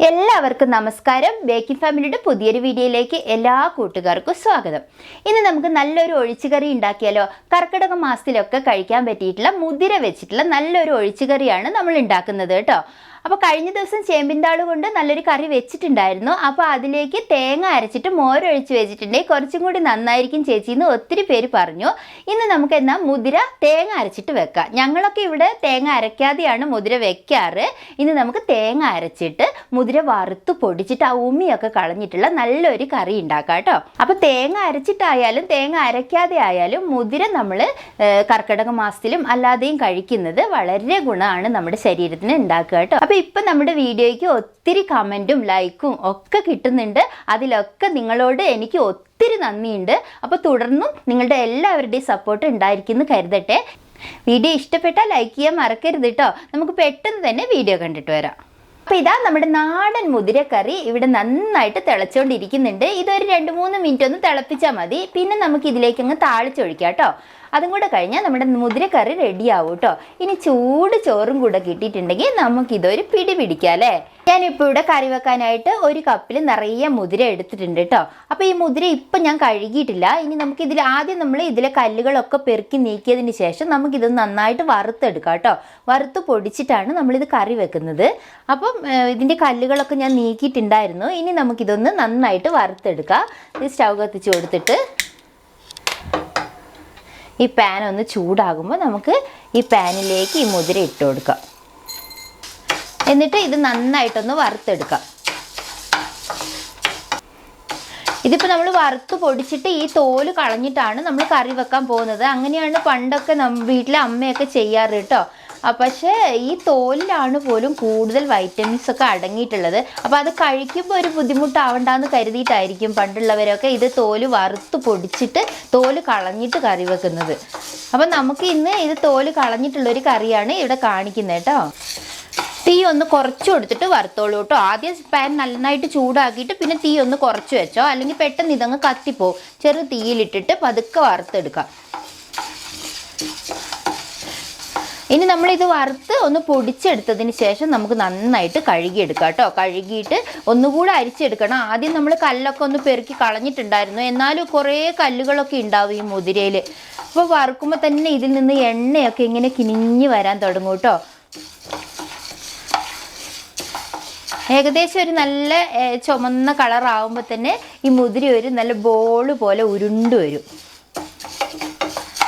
എല്ലാവർക്കും നമസ്കാരം. ബേക്കിംഗ് ഫാമിലിയുടെ പുതിയൊരു വീഡിയോയിലേക്ക് എല്ലാ കൂട്ടുകാർക്കും സ്വാഗതം. ഇന്ന് നമുക്ക് നല്ലൊരു ഒഴിച്ചുകറി ഉണ്ടാക്കിയാലോ? കർക്കിടക മാസത്തിലൊക്കെ കഴിക്കാൻ പറ്റിയിട്ടുള്ള മുതിര വെച്ചിട്ടുള്ള നല്ലൊരു ഒഴിച്ചുകറിയാണ് നമ്മൾ ഉണ്ടാക്കുന്നത് കേട്ടോ. അപ്പോൾ കഴിഞ്ഞ ദിവസം ചേമ്പിന്താൾ കൊണ്ട് നല്ലൊരു കറി വെച്ചിട്ടുണ്ടായിരുന്നു. അപ്പോൾ അതിലേക്ക് തേങ്ങ അരച്ചിട്ട് മോരൊഴിച്ച് വെച്ചിട്ടുണ്ടെങ്കിൽ കുറച്ചും കൂടി നന്നായിരിക്കും ചേച്ചി എന്ന് ഒത്തിരി പേര് പറഞ്ഞു. ഇന്ന് നമുക്ക് എന്നാൽ മുതിര തേങ്ങ അരച്ചിട്ട് വെക്കാം. ഞങ്ങളൊക്കെ ഇവിടെ തേങ്ങ അരയ്ക്കാതെയാണ് മുതിര വെക്കാറ്. ഇന്ന് നമുക്ക് തേങ്ങ അരച്ചിട്ട് മുതിര വറുത്ത് പൊടിച്ചിട്ട് ആ ഉമ്മിയൊക്കെ കളഞ്ഞിട്ടുള്ള നല്ലൊരു കറി ഉണ്ടാക്കാം കേട്ടോ. അപ്പോൾ തേങ്ങ അരച്ചിട്ടായാലും തേങ്ങ അരയ്ക്കാതെ ആയാലും മുതിര നമ്മൾ കർക്കിടക മാസത്തിലും അല്ലാതെയും കഴിക്കുന്നത് വളരെ ഗുണമാണ് നമ്മുടെ ശരീരത്തിന് ഉണ്ടാക്കുക കേട്ടോ. അപ്പോൾ ഇപ്പം നമ്മുടെ വീഡിയോയ്ക്ക് ഒത്തിരി കമന്റും ലൈക്കും ഒക്കെ കിട്ടുന്നുണ്ട്. അതിലൊക്കെ നിങ്ങളോട് എനിക്ക് ഒത്തിരി നന്ദിയുണ്ട്. അപ്പോൾ തുടർന്നും നിങ്ങളുടെ എല്ലാവരുടെയും സപ്പോർട്ട് ഉണ്ടായിരിക്കുമെന്ന് കരുതട്ടെ. വീഡിയോ ഇഷ്ടപ്പെട്ടാൽ ലൈക്ക് ചെയ്യാൻ മറക്കരുത് കേട്ടോ നമുക്ക് പെട്ടെന്ന് തന്നെ വീഡിയോ കണ്ടിട്ട് വരാം. അപ്പോൾ ഇതാ നമ്മുടെ നാടൻ മുതിരക്കറി ഇവിടെ നന്നായിട്ട് തിളച്ചുകൊണ്ടിരിക്കുന്നുണ്ട് ഇതൊരു രണ്ട് മൂന്ന് മിനിറ്റ് ഒന്ന് തിളപ്പിച്ചാൽ മതി. പിന്നെ നമുക്ക് ഇതിലേക്ക് അങ്ങ് താളിച്ചൊഴിക്കാം കേട്ടോ അതും കൂടെ കഴിഞ്ഞാൽ നമ്മുടെ മുതിരക്കറി റെഡി ആവും കേട്ടോ ഇനി ചൂട് ചോറും കൂടെ കിട്ടിയിട്ടുണ്ടെങ്കിൽ നമുക്കിതൊരു പിടി പിടിക്കാം അല്ലേ? ഞാനിപ്പോൾ ഇവിടെ കറി വെക്കാനായിട്ട് ഒരു കപ്പിൽ നിറയെ മുതിര എടുത്തിട്ടുണ്ട് കേട്ടോ അപ്പോൾ ഈ മുതിര ഇപ്പം ഞാൻ കഴുകിയിട്ടില്ല. ഇനി നമുക്ക് ഇതിൽ ആദ്യം നമ്മൾ ഇതിലെ കല്ലുകളൊക്കെ പെറുക്കി നീക്കിയതിന് ശേഷം നമുക്കിത് നന്നായിട്ട് വറുത്തെടുക്കാം കേട്ടോ വറുത്ത് പൊടിച്ചിട്ടാണ് നമ്മളിത് കറി വെക്കുന്നത്. അപ്പം ഇതിന്റെ കല്ലുകളൊക്കെ ഞാൻ നീക്കിയിട്ടുണ്ടായിരുന്നു. ഇനി നമുക്കിതൊന്ന് നന്നായിട്ട് വറുത്തെടുക്കാം. ഇത് സ്റ്റൗ കത്തിച്ച് കൊടുത്തിട്ട് ഈ പാൻ ഒന്ന് ചൂടാകുമ്പോൾ നമുക്ക് ഈ പാനിലേക്ക് ഈ മുതിര ഇട്ട് കൊടുക്കാം. എന്നിട്ട് ഇത് നന്നായിട്ടൊന്ന് വറുത്തെടുക്കാം. ഇതിപ്പോൾ നമ്മൾ വറുത്ത് പൊടിച്ചിട്ട് ഈ തോൽ കളഞ്ഞിട്ടാണ് നമ്മൾ കറി വെക്കാൻ പോകുന്നത്. അങ്ങനെയാണ് പണ്ടൊക്കെ വീട്ടിലെ അമ്മയൊക്കെ ചെയ്യാറ് കേട്ടോ. പക്ഷേ ഈ തോലിലാണ് പോലും കൂടുതൽ വൈറ്റമിൻസ് ഒക്കെ അടങ്ങിയിട്ടുള്ളത്. അപ്പോൾ അത് കഴിക്കുമ്പോൾ ഒരു ബുദ്ധിമുട്ടാവണ്ടെന്ന് കരുതിയിട്ടായിരിക്കും പണ്ടുള്ളവരൊക്കെ ഇത് തോൽ വറുത്ത് പൊടിച്ചിട്ട് തോൽ കളഞ്ഞിട്ട് കറി വെക്കുന്നത്. അപ്പം നമുക്ക് ഇന്ന് ഇത് തോൽ കളഞ്ഞിട്ടുള്ളൊരു കറിയാണ് ഇവിടെ കാണിക്കുന്നത് കേട്ടോ. തീ ഒന്ന് കുറച്ച് കൊടുത്തിട്ട് വറുത്തോളൂ കേട്ടോ. ആദ്യം പാൻ നന്നായിട്ട് ചൂടാക്കിയിട്ട് പിന്നെ തീ ഒന്ന് കുറച്ച് വെച്ചോ. അല്ലെങ്കിൽ പെട്ടെന്ന് ഇതങ്ങ് കത്തിപ്പോവും. ചെറു തീയിലിട്ടിട്ട് പതുക്കെ വറുത്തെടുക്കാം. ഇനി നമ്മൾ ഇത് വറുത്ത് ഒന്ന് പൊടിച്ചെടുത്തതിന് ശേഷം നമുക്ക് നന്നായിട്ട് കഴുകിയെടുക്കാം കേട്ടോ. കഴുകിയിട്ട് ഒന്നുകൂടെ അരിച്ചെടുക്കണം. ആദ്യം നമ്മൾ കല്ലൊക്കെ ഒന്ന് പെറുക്കി കളഞ്ഞിട്ടുണ്ടായിരുന്നു. എന്നാലും കുറേ കല്ലുകളൊക്കെ ഉണ്ടാവും ഈ മുതിരയിൽ അപ്പോൾ വറുക്കുമ്പോൾ തന്നെ ഇതിൽ നിന്ന് എണ്ണയൊക്കെ ഇങ്ങനെ കിനിഞ്ഞ് വരാൻ തുടങ്ങും കേട്ടോ. ഏകദേശം ഒരു നല്ല ചുമന്ന കളറാവുമ്പോൾ തന്നെ ഈ മുതിര ഒരു നല്ല ബോൾ പോലെ ഉരുണ്ട് വരും.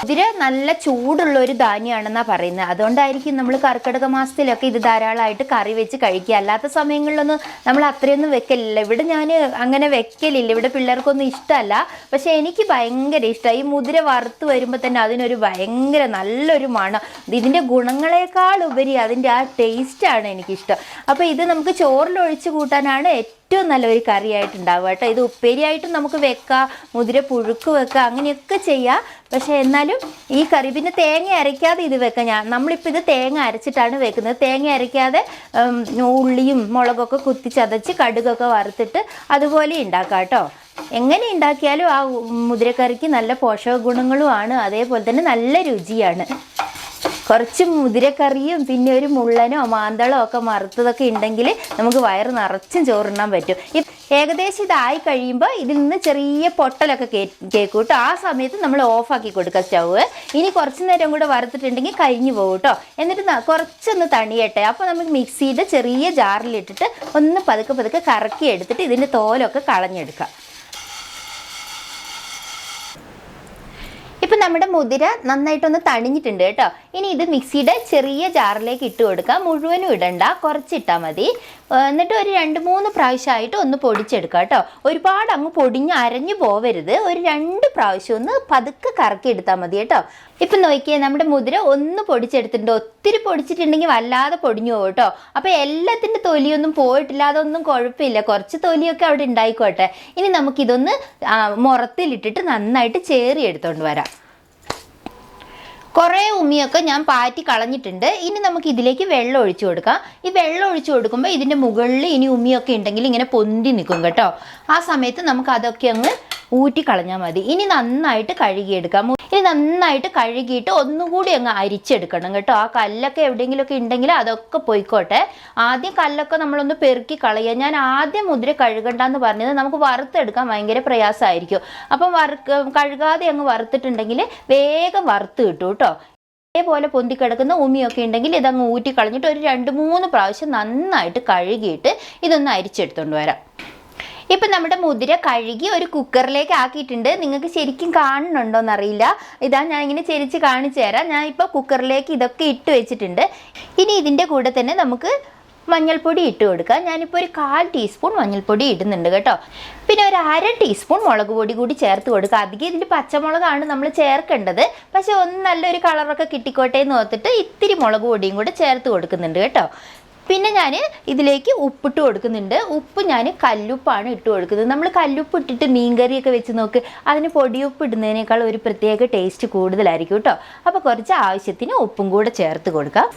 മുതിര നല്ല ചൂടുള്ള ഒരു ധാന്യമാണെന്നാണ് പറയുന്നത്. അതുകൊണ്ടായിരിക്കും നമ്മൾ കർക്കിടക മാസത്തിലൊക്കെ ഇത് ധാരാളമായിട്ട് കറി വെച്ച് കഴിക്കുക. അല്ലാത്ത സമയങ്ങളിലൊന്നും നമ്മൾ അത്രയൊന്നും വെക്കലില്ല. ഇവിടെ ഞാൻ അങ്ങനെ വെക്കലില്ല. ഇവിടെ പിള്ളേർക്കൊന്നും ഇഷ്ടമല്ല. പക്ഷെ എനിക്ക് ഭയങ്കര ഇഷ്ടമായി ഈ മുതിര വറുത്ത് വരുമ്പോൾ തന്നെ അതിനൊരു ഭയങ്കര നല്ലൊരു മണം. ഇതിന്റെ ഗുണങ്ങളെക്കാൾ ഉപരി അതിന്റെ ആ ടേസ്റ്റാണ് എനിക്കിഷ്ടം. അപ്പോൾ ഇത് നമുക്ക് ചോറിലൊഴിച്ച് കൂട്ടാനാണ് ഏറ്റവും നല്ലൊരു കറിയായിട്ട് ഉണ്ടാവുക കേട്ടോ. ഇത് ഉപ്പേരിയായിട്ടും നമുക്ക് വെക്കാം മുതിര പുഴുക്ക് വെക്കാം അങ്ങനെയൊക്കെ ചെയ്യാം. പക്ഷേ എന്നാലും ഈ കറി പിന്നെ തേങ്ങ അരയ്ക്കാതെ ഇത് വെക്കാം. ഞാൻ നമ്മളിപ്പോൾ ഇത് തേങ്ങ അരച്ചിട്ടാണ് വെക്കുന്നത്. തേങ്ങ അരയ്ക്കാതെ ഉള്ളിയും മുളകൊക്കെ കുത്തി ചതച്ച് കടുകൊക്കെ വറുത്തിട്ട് അതുപോലെ ഉണ്ടാക്കാം കേട്ടോ. എങ്ങനെ ഉണ്ടാക്കിയാലും ആ മുതിരക്കറിക്ക് നല്ല പോഷക ഗുണങ്ങളുമാണ് അതേപോലെ തന്നെ നല്ല രുചിയാണ്. കുറച്ച് മുതിരക്കറിയും പിന്നെ ഒരു മുള്ളനോ മാന്തളോ ഒക്കെ മറുത്തതൊക്കെ ഉണ്ടെങ്കിൽ നമുക്ക് വയറ് നിറച്ചും ചോറുണ്ണാൻ പറ്റും. ഏകദേശം ഇതായി കഴിയുമ്പോൾ ഇതിൽ നിന്ന് ചെറിയ പൊട്ടലൊക്കെ കേൾക്കും കേട്ടോ ആ സമയത്ത് നമ്മൾ ഓഫാക്കി കൊടുക്കുക സ്റ്റൗവ്. ഇനി കുറച്ച് നേരം കൂടെ വറുത്തിട്ടുണ്ടെങ്കിൽ കരിഞ്ഞു പോകും കേട്ടോ എന്നിട്ട് കുറച്ചൊന്ന് തണിയട്ടെ. അപ്പോൾ നമുക്ക് മിക്സിയുടെ ചെറിയ ജാറിലിട്ടിട്ട് ഒന്ന് പതുക്കെ പതുക്കെ കറക്കി എടുത്തിട്ട് ഇതിന്റെ തോലൊക്കെ കളഞ്ഞെടുക്കാം. ഇപ്പം നമ്മുടെ മുതിര നന്നായിട്ടൊന്ന് തണിഞ്ഞിട്ടുണ്ട് കേട്ടോ. ഇനി ഇത് മിക്സിയുടെ ചെറിയ ജാറിലേക്ക് ഇട്ട് കൊടുക്കാം. മുഴുവനും ഇടണ്ട. കുറച്ചിട്ടാൽ മതി. എന്നിട്ട് ഒരു രണ്ട് മൂന്ന് പ്രാവശ്യമായിട്ട് ഒന്ന് പൊടിച്ചെടുക്കുക കേട്ടോ. ഒരുപാട് അങ്ങ് പൊടിഞ്ഞ് അരഞ്ഞു പോവരുത്. ഒരു രണ്ട് പ്രാവശ്യം ഒന്ന് പതുക്കെ കറക്കി എടുത്താൽ മതി കേട്ടോ. ഇപ്പം നോക്കിയേ നമ്മുടെ മുതിര ഒന്ന് പൊടിച്ചെടുത്തിട്ടുണ്ട്. ഒത്തിരി പൊടിച്ചിട്ടുണ്ടെങ്കിൽ വല്ലാതെ പൊടിഞ്ഞു പോകും കേട്ടോ. അപ്പോൾ എല്ലാത്തിന്റെ തൊലിയൊന്നും പോയിട്ടില്ല. അതൊന്നും കുഴപ്പമില്ല. കുറച്ച് തൊലിയൊക്കെ അവിടെ ഉണ്ടായിക്കോട്ടെ. ഇനി നമുക്കിതൊന്ന് മുറത്തിലിട്ടിട്ട് നന്നായിട്ട് ചേറി എടുത്തോണ്ട് വരാം. കുറേ ഉമ്മിയൊക്കെ ഞാൻ പാറ്റി കളഞ്ഞിട്ടുണ്ട്. ഇനി നമുക്ക് ഇതിലേക്ക് വെള്ളം ഒഴിച്ചു കൊടുക്കാം. ഈ വെള്ളം ഒഴിച്ചു കൊടുക്കുമ്പോൾ ഇതിന്റെ മുകളിൽ ഇനി ഉമ്മിയൊക്കെ ഉണ്ടെങ്കിൽ ഇങ്ങനെ പൊന്തി നിൽക്കും കേട്ടോ. ആ സമയത്ത് നമുക്ക് അതൊക്കെ അങ്ങ് ഊറ്റി കളഞ്ഞാൽ മതി. ഇനി നന്നായിട്ട് കഴുകിയെടുക്കാം. ഇനി നന്നായിട്ട് കഴുകിയിട്ട് ഒന്നുകൂടി അങ്ങ് അരിച്ചെടുക്കണം കേട്ടോ. ആ കല്ലൊക്കെ എവിടെയെങ്കിലുമൊക്കെ ഉണ്ടെങ്കിൽ അതൊക്കെ പോയിക്കോട്ടെ. ആദ്യം കല്ലൊക്കെ നമ്മളൊന്ന് പെറുക്കി കളയുക. ഞാൻ ആദ്യം മുതിര കഴുകണ്ടെന്ന് പറഞ്ഞത് നമുക്ക് വറുത്തെടുക്കാൻ ഭയങ്കര പ്രയാസമായിരിക്കും. അപ്പം വറുക്ക് കഴുകാതെ അങ്ങ് വറുത്തിട്ടുണ്ടെങ്കിൽ വേഗം വറുത്ത് കിട്ടും കേട്ടോ. ഇതേപോലെ പൊന്തിക്കിടക്കുന്ന ഉമിയൊക്കെ ഉണ്ടെങ്കിൽ ഇതങ്ങ് ഊറ്റി കളഞ്ഞിട്ട് ഒരു രണ്ട് മൂന്ന് പ്രാവശ്യം നന്നായിട്ട് കഴുകിയിട്ട് ഇതൊന്ന് അരിച്ചെടുത്തോണ്ട് വരാം. ഇപ്പം നമ്മുടെ മുതിര കഴുകി ഒരു കുക്കറിലേക്ക് ആക്കിയിട്ടുണ്ട്. നിങ്ങൾക്ക് ശരിക്കും കാണുന്നുണ്ടോ എന്നറിയില്ല ഇതാ ഞാൻ ഇങ്ങനെ ചെരിച്ച് കാണിച്ചു തരാം. ഞാൻ ഇപ്പോൾ കുക്കറിലേക്ക് ഇതൊക്കെ ഇട്ട് വെച്ചിട്ടുണ്ട്. ഇനി ഇതിന്റെ കൂടെ തന്നെ നമുക്ക് മഞ്ഞൾപ്പൊടി ഇട്ട് കൊടുക്കുക ഞാനിപ്പോൾ ഒരു കാൽ ടീസ്പൂൺ മഞ്ഞൾപ്പൊടി ഇടുന്നുണ്ട് കേട്ടോ. പിന്നെ ഒരു അര ടീസ്പൂൺ മുളക് പൊടി കൂടി ചേർത്ത് കൊടുക്കുക അധികം ഇതിൽ പച്ചമുളകാണ് നമ്മൾ ചേർക്കേണ്ടത്. പക്ഷേ ഒന്ന് നല്ലൊരു കളറൊക്കെ കിട്ടിക്കോട്ടെ എന്ന് ഓർത്തിട്ട് ഇത്തിരി മുളക് പൊടിയും കൂടെ ചേർത്ത് കൊടുക്കുന്നുണ്ട് കേട്ടോ. പിന്നെ ഞാൻ ഇതിലേക്ക് ഉപ്പിട്ട് കൊടുക്കുന്നുണ്ട്. ഉപ്പ് ഞാൻ കല്ലുപ്പാണ് ഇട്ട് കൊടുക്കുന്നത്. നമ്മൾ കല്ലുപ്പ് ഇട്ടിട്ട് മീൻകറിയൊക്കെ വെച്ച് നോക്ക്. അതിന് പൊടിയുപ്പ് ഇടുന്നതിനേക്കാൾ ഒരു പ്രത്യേക ടേസ്റ്റ് കൂടുതലായിരിക്കും കേട്ടോ. അപ്പോൾ കുറച്ച് ആവശ്യത്തിന് ഉപ്പും കൂടെ ചേർത്ത് കൊടുക്കാം.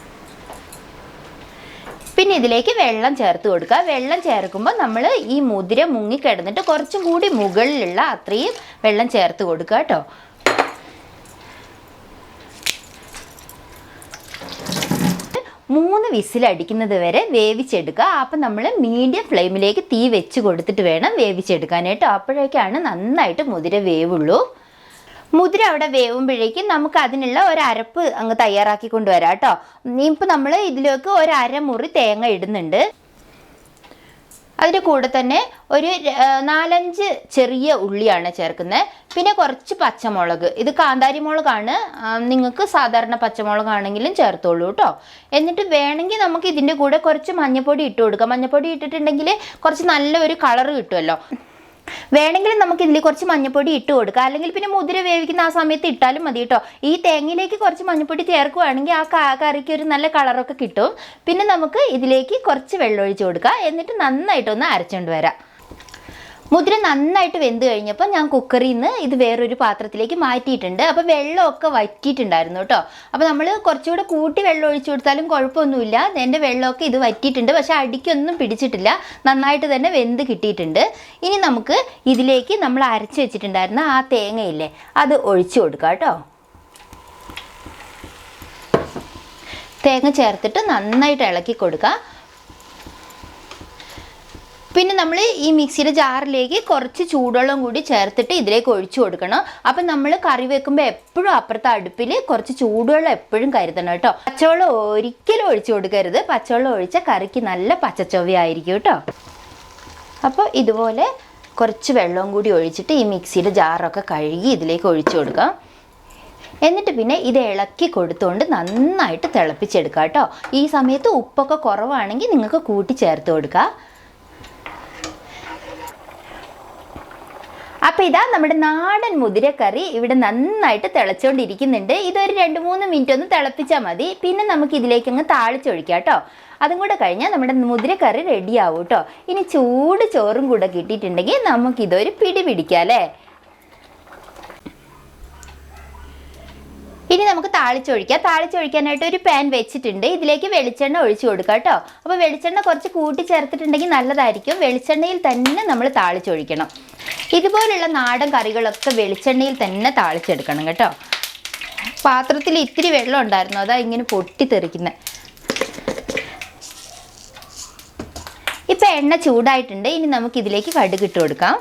പിന്നെ ഇതിലേക്ക് വെള്ളം ചേർത്ത് കൊടുക്കുക വെള്ളം ചേർക്കുമ്പോൾ നമ്മൾ ഈ മുതിര മുങ്ങിക്കിടന്നിട്ട് കുറച്ചും കൂടി മുകളിലുള്ള അത്രയും വെള്ളം ചേർത്ത് കൊടുക്കുക കേട്ടോ. മൂന്ന് വിസിലടിക്കുന്നത് വരെ വേവിച്ചെടുക്കുക. അപ്പം നമ്മൾ മീഡിയം ഫ്ലെയിമിലേക്ക് തീ വെച്ച് കൊടുത്തിട്ട് വേണം വേവിച്ചെടുക്കാനായിട്ട് അപ്പോഴേക്കാണ് നന്നായിട്ട് മുതിര വേവുള്ളൂ. മുതിര അവിടെ വേവുമ്പോഴേക്കും നമുക്ക് അതിനുള്ള ഒരു അരപ്പ് അങ്ങ് തയ്യാറാക്കി കൊണ്ടുവരാം കേട്ടോ. ഇപ്പം നമ്മൾ ഇതിലേക്ക് ഒരു അരമുറി തേങ്ങ ഇടുന്നുണ്ട്. അതിന്റെ കൂടെ തന്നെ ഒരു നാലഞ്ച് ചെറിയ ഉള്ളിയാണ് ചേർക്കുന്നത്. പിന്നെ കുറച്ച് പച്ചമുളക്. ഇത് കാന്താരി മുളകാണ് നിങ്ങൾക്ക് സാധാരണ പച്ചമുളകാണെങ്കിലും ചേർത്തോളൂ കേട്ടോ. എന്നിട്ട് വേണമെങ്കിൽ നമുക്ക് ഇതിന്റെ കൂടെ കുറച്ച് മഞ്ഞപ്പൊടി ഇട്ട് കൊടുക്കാം. മഞ്ഞപ്പൊടി ഇട്ടിട്ടുണ്ടെങ്കിൽ കുറച്ച് നല്ലൊരു കളറ് കിട്ടുമല്ലോ. വേണമെങ്കിൽ നമുക്ക് ഇതിൽ കുറച്ച് മഞ്ഞപ്പൊടി ഇട്ട് കൊടുക്കാം. അല്ലെങ്കിൽ പിന്നെ മുതിര വേവിക്കുന്ന ആ സമയത്ത് ഇട്ടാലും മതി കേട്ടോ ഈ തേങ്ങയിലേക്ക് കുറച്ച് മഞ്ഞപ്പൊടി ചേർക്കുകയാണെങ്കിൽ ആ കറിക്ക് ഒരു നല്ല കളറൊക്കെ കിട്ടും. പിന്നെ നമുക്ക് ഇതിലേക്ക് കുറച്ച് വെള്ളം ഒഴിച്ച് കൊടുക്കാം. എന്നിട്ട് നന്നായിട്ടൊന്ന് അരച്ചുകൊണ്ട് വരാം. മുതിര നന്നായിട്ട് വെന്ത് കഴിഞ്ഞപ്പോൾ ഞാൻ കുക്കറിൽ നിന്ന് ഇത് വേറൊരു പാത്രത്തിലേക്ക് മാറ്റിയിട്ടുണ്ട്. അപ്പോൾ വെള്ളമൊക്കെ വറ്റിയിട്ടുണ്ടായിരുന്നു കേട്ടോ. അപ്പോൾ നമ്മൾ കുറച്ചുകൂടെ കൂട്ടി വെള്ളം ഒഴിച്ചു കൊടുത്താലും കുഴപ്പമൊന്നുമില്ല. എന്റെ വെള്ളമൊക്കെ ഇത് വറ്റിയിട്ടുണ്ട്. പക്ഷേ അടിക്കൊന്നും പിടിച്ചിട്ടില്ല. നന്നായിട്ട് തന്നെ വെന്ത് കിട്ടിയിട്ടുണ്ട്. ഇനി നമുക്ക് ഇതിലേക്ക് നമ്മൾ അരച്ച് വെച്ചിട്ടുണ്ടായിരുന്ന ആ തേങ്ങയില്ലേ അത് ഒഴിച്ചു കൊടുക്കാം കേട്ടോ. തേങ്ങ ചേർത്തിട്ട് നന്നായിട്ട് ഇളക്കി കൊടുക്കുക പിന്നെ നമ്മൾ ഈ മിക്സിയുടെ ജാറിലേക്ക് കുറച്ച് ചൂടുവെള്ളം കൂടി ചേർത്തിട്ട് ഇതിലേക്ക് ഒഴിച്ചു കൊടുക്കണം. അപ്പം നമ്മൾ കറി വെക്കുമ്പോൾ എപ്പോഴും അപ്പുറത്തെ അടുപ്പിൽ കുറച്ച് ചൂടുവെള്ളം എപ്പോഴും കരുതണം കേട്ടോ. പച്ചവെള്ളം ഒരിക്കലും ഒഴിച്ചു കൊടുക്കരുത്. പച്ചവെള്ളം ഒഴിച്ച കറിക്ക് നല്ല പച്ചച്ചൊവ്വയായിരിക്കും കേട്ടോ. അപ്പോൾ ഇതുപോലെ കുറച്ച് വെള്ളവും കൂടി ഒഴിച്ചിട്ട് ഈ മിക്സിയുടെ ജാറൊക്കെ കഴുകി ഇതിലേക്ക് ഒഴിച്ചു കൊടുക്കാം. എന്നിട്ട് പിന്നെ ഇത് ഇളക്കി കൊടുത്തുകൊണ്ട് നന്നായിട്ട് തിളപ്പിച്ചെടുക്കുക കേട്ടോ. ഈ സമയത്ത് ഉപ്പൊക്കെ കുറവാണെങ്കിൽ നിങ്ങൾക്ക് കൂട്ടി ചേർത്ത് കൊടുക്കുക അപ്പോൾ ഇതാ നമ്മുടെ നാടൻ മുതിരക്കറി ഇവിടെ നന്നായിട്ട് തിളച്ചുകൊണ്ടിരിക്കുന്നുണ്ട് ഇതൊരു രണ്ട് മൂന്ന് മിനിറ്റ് ഒന്ന് തിളപ്പിച്ചാൽ മതി. പിന്നെ നമുക്ക് ഇതിലേക്ക് അങ്ങ് താളിച്ചൊഴിക്കാം കേട്ടോ. അതും കൂടെ കഴിഞ്ഞാൽ നമ്മുടെ മുതിരക്കറി റെഡി ആവും കേട്ടോ. ഇനി ചൂട് ചോറും കൂടെ കിട്ടിയിട്ടുണ്ടെങ്കിൽ നമുക്കിതൊരു പിടി പിടിക്കാം അല്ലേ? ഇനി നമുക്ക് താളിച്ചൊഴിക്കാം. താളിച്ചൊഴിക്കാനായിട്ട് ഒരു പാൻ വെച്ചിട്ടുണ്ട്. ഇതിലേക്ക് വെളിച്ചെണ്ണ ഒഴിച്ചു കൊടുക്കാം കേട്ടോ. അപ്പോൾ വെളിച്ചെണ്ണ കുറച്ച് കൂട്ടി ചേർത്തിട്ടുണ്ടെങ്കിൽ നല്ലതായിരിക്കും. വെളിച്ചെണ്ണയിൽ തന്നെ നമ്മൾ താളിച്ചൊഴിക്കണം. ഇതുപോലുള്ള നാടൻ കറികളൊക്കെ വെളിച്ചെണ്ണയിൽ തന്നെ താളിച്ചെടുക്കണം കേട്ടോ. പാത്രത്തിൽ ഇത്തിരി വെള്ളം ഉണ്ടായിരുന്നു അതാ ഇങ്ങനെ പൊട്ടിത്തെറിക്കുന്നത് ഇപ്പൊ എണ്ണ ചൂടായിട്ടുണ്ട് ഇനി നമുക്ക് ഇതിലേക്ക് കടുക് ഇട്ട് കൊടുക്കാം.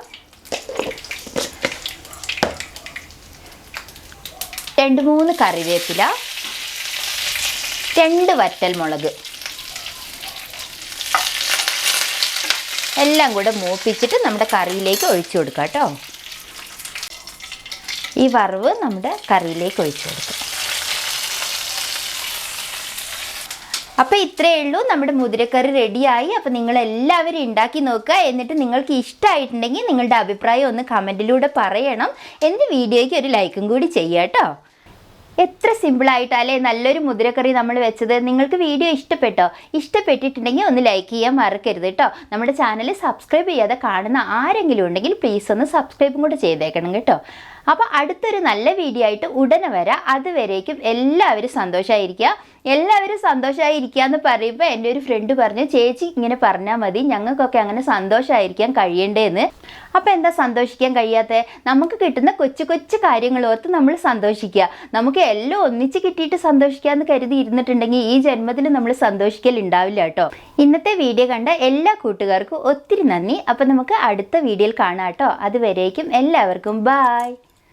രണ്ട് മൂന്ന് കറിവേപ്പില രണ്ട് വറ്റൽമുളക്. എല്ലാം കൂടെ മൂപ്പിച്ചിട്ട് നമ്മുടെ കറിയിലേക്ക് ഒഴിച്ചു കൊടുക്കാം കേട്ടോ. ഈ വറവ് നമ്മുടെ കറിയിലേക്ക് ഒഴിച്ചു കൊടുക്കാം. അപ്പോൾ ഇത്രയേ ഉള്ളൂ. നമ്മുടെ മുതിരക്കറി റെഡിയായി. അപ്പോൾ നിങ്ങൾ എല്ലാവരും ഉണ്ടാക്കി നോക്കുക. എന്നിട്ട് നിങ്ങൾക്ക് ഇഷ്ടമായിട്ടുണ്ടെങ്കിൽ നിങ്ങളുടെ അഭിപ്രായം ഒന്ന് കമന്റിലൂടെ പറയണം. എന്ന് വീഡിയോയ്ക്ക് ഒരു ലൈക്കും കൂടി ചെയ്യാം കേട്ടോ. എത്ര സിമ്പിളായിട്ട് അല്ലെ നല്ലൊരു മുതിരക്കറി നമ്മൾ വെച്ചത്. നിങ്ങൾക്ക് വീഡിയോ ഇഷ്ടപ്പെട്ടോ? ഇഷ്ടപ്പെട്ടിട്ടുണ്ടെങ്കിൽ ഒന്ന് ലൈക്ക് ചെയ്യാൻ മറക്കരുത് കേട്ടോ നമ്മുടെ ചാനൽ സബ്സ്ക്രൈബ് ചെയ്യാതെ കാണുന്ന ആരെങ്കിലും ഉണ്ടെങ്കിൽ പ്ലീസ് ഒന്ന് സബ്സ്ക്രൈബും കൂടെ ചെയ്തേക്കണം കേട്ടോ. അപ്പോൾ അടുത്തൊരു നല്ല വീഡിയോ ആയിട്ട് ഉടനെ വരാം. അതുവരേക്കും എല്ലാവരും സന്തോഷമായിരിക്കുക എല്ലാവരും സന്തോഷമായിരിക്കുക എന്ന് പറയുമ്പോൾ എന്റെ ഒരു ഫ്രണ്ട് പറഞ്ഞു ചേച്ചി ഇങ്ങനെ പറഞ്ഞാൽ മതി. ഞങ്ങൾക്കൊക്കെ അങ്ങനെ സന്തോഷമായിരിക്കാൻ കഴിയണ്ടേന്ന്. അപ്പോൾ എന്താ സന്തോഷിക്കാൻ കഴിയാത്ത? നമുക്ക് കിട്ടുന്ന കൊച്ചു കൊച്ചു കാര്യങ്ങൾ ഓർത്ത് നമ്മൾ സന്തോഷിക്കുക നമുക്ക് എല്ലാം ഒന്നിച്ച് കിട്ടിയിട്ട് സന്തോഷിക്കാമെന്ന് കരുതി ഇരുന്നിട്ടുണ്ടെങ്കിൽ ഈ ജന്മത്തിൽ നമ്മൾ സന്തോഷിക്കൽ ഉണ്ടാവില്ല കേട്ടോ. ഇന്നത്തെ വീഡിയോ കണ്ട എല്ലാ കൂട്ടുകാർക്കും ഒത്തിരി നന്ദി. അപ്പോൾ നമുക്ക് അടുത്ത വീഡിയോയിൽ കാണാം കേട്ടോ. അതുവരേക്കും എല്ലാവർക്കും. ബായ്